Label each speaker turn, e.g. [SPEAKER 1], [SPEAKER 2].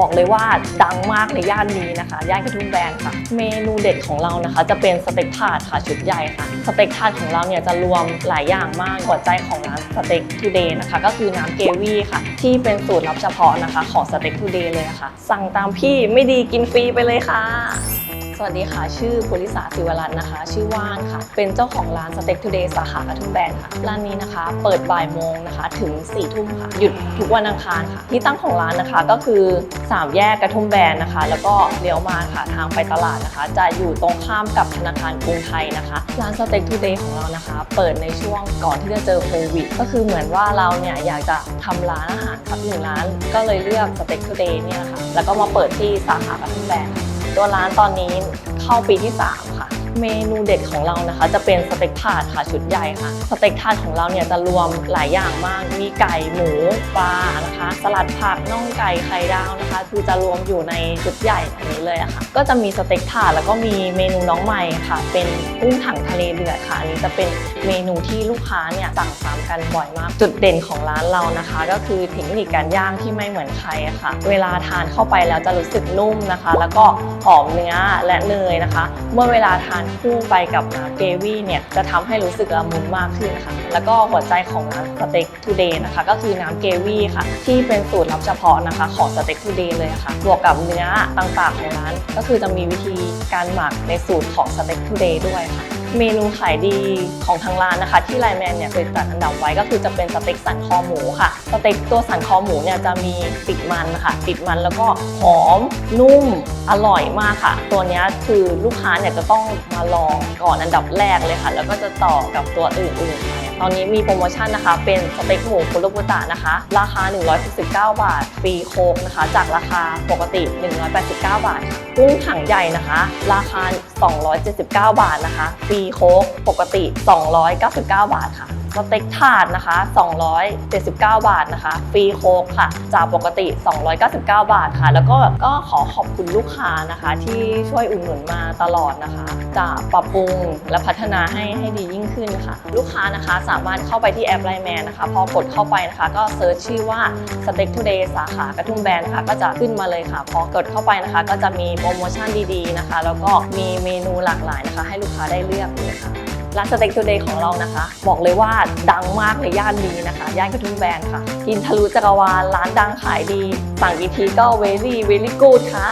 [SPEAKER 1] บอกเลยว่าดังมากในย่านนี้นะคะ ย่านกระทุ่มแบนค่ะ เมนูเด็ดของเรานะคะ จะเป็นสเต็กถาดค่ะชุดใหญ่ค่ะ สเต็กถาดของเราเนี่ยจะรวมหลายอย่างมากหัวใจของร้านสเต็กทูเดย์นะคะ ก็คือน้ำเกวี่ค่ะ ที่เป็นสูตรลับเฉพาะนะคะ ของสเต็กทูเดย์เลยนะคะ สั่งตามพี่ไม่ดีกินฟรีไปเลยค่ะ สวัสดีค่ะ ชื่อปุริสาศิวรัตน์นะคะ ชื่อว่านค่ะ เป็นเจ้าของร้านสเต็กทูเดย์สาขากระทุ่มแบนค่ะ ร้านนี้นะคะ เปิดบ่ายโมงนะคะถึง4ี่ทุ่มค่ะ หยุดทุกวันอังคารค่ะ ที่ตั้งของร้านนะคะก็คือ 3 แยกกระทุ่มแบนนะคะ แล้วก็เลี้ยวมาค่ะทางไปตลาดนะคะ จะอยู่ตรงข้ามกับธนาคารกรุงไทยนะคะ ร้านสเต็กทูเดย์ของเรานะคะ เปิดในช่วงก่อนที่จะเจอโควิด ก็คือเหมือนว่าเราเนี่ยอยากจะทำร้านอาหารสักหนึ่งร้าน ก็เลยเลือกสเต็กทูเดย์เนี่ยค่ะ แล้วก็มาเปิดที่สาขากระทุ่มแบนค่ะ ตัวร้านตอนนี้เข้าปีที่ 3 ค่ะ เมนูเด็ดของเรานะคะ จะเป็นสเต็กถาดค่ะชุดใหญ่ค่ะสเต็กถาดของเราเนี่ยจะรวมหลายอย่างมาก มีไก่หมูปลานะคะ สลัดผักน่องไก่ไข่ดาวนะคะ คือจะรวมอยู่ในชุดใหญ่อันนี้เลยอะค่ะ ก็จะมีสเต็กถาดแล้วก็มีเมนูน้องใหม่ค่ะ เป็นกุ้งถังทะเลเดือดค่ะอันนี้จะเป็นเมนูที่ลูกค้าเนี่ยสั่งซ้ำกันบ่อยมาก จุดเด่นของร้านเรานะคะ ก็คือเทคนิคการย่างที่ไม่เหมือนใครอะค่ะ เวลาทานเข้าไปแล้วจะรู้สึกนุ่มนะคะ แล้วก็หอมเนื้อและเนยนะคะ เมื่อเวลาทานคู่ไปกับน้ำเกวี่เนี่ยจะทำให้รู้สึกละมุนมากขึ้นค่ะ แล้วก็หัวใจของร้านสเต็กทูเดย์นะคะก็คือน้ำเกวี่ค่ะ ที่เป็นสูตรลับเฉพาะนะคะของสเต็กทูเดย์เลยค่ะ บวกกับเนื้อต่างๆของร้าน ก็คือจะมีวิธีการหมักในสูตรของสเต็กทูเดย์ด้วยค่ะ เมนูขายดีของทางร้านนะคะ ที่ไลน์แมนเนี่ยเคยจัดอันดับไว้ก็คือจะเป็นสเต็กสันคอหมูค่ะ สเต็กตัวสันคอหมูเนี่ยจะมีติดมันค่ะ ติดมันแล้วก็หอมนุ่มอร่อยมากค่ะ ตัวนี้คือลูกค้าเนี่ยจะต้องมาลองก่อนอันดับแรกเลยค่ะ แล้วก็จะต่อกับตัวอื่นๆไปตอนนี้มีโปรโมชั่นนะคะ เป็นสเต็กหมูคุโรบุตะนะคะ ราคา 169 บาท ฟรีโค้กนะคะ จากราคาปกติ 189 บาท กุ้งถังใหญ่นะคะ ราคา 279 บาทนะคะ ฟรีโค้กปกติ 299 บาทค่ะ สเต็กถาดนะคะ 279 บาทนะคะ ฟรีโค้กค่ะ จากปกติ 299 บาทค่ะ แล้วก็ก็ขอขอบคุณลูกค้านะคะ ที่ช่วยอุดหนุนมาตลอดนะคะ จะปรับปรุงและพัฒนาให้ให้ดียิ่งขึ้นค่ะ ลูกค้านะคะสามารถเข้าไปที่แอปไลน์แมนนะคะ พอกดเข้าไปนะคะ ก็เซิร์ชชื่อว่า Steak Today สาขากระทุ่มแบนนะคะ ก็จะขึ้นมาเลยค่ะ พอกดเข้าไปนะคะ ก็จะมีโปรโมชั่นดีๆนะคะ แล้วก็มีเมนูหลากหลายนะคะ ให้ลูกค้าได้เลือกเลยค่ะ ร้านสเต็กทูเดย์ของเรานะคะ บอกเลยว่าดังมากในย่านนี้นะคะ ย่านกระทุ่มแบนค่ะ กินทะลุจักรวาลร้านดังขายดี สั่งกี่ทีก็เวลี่เวลี่กูดค่ะ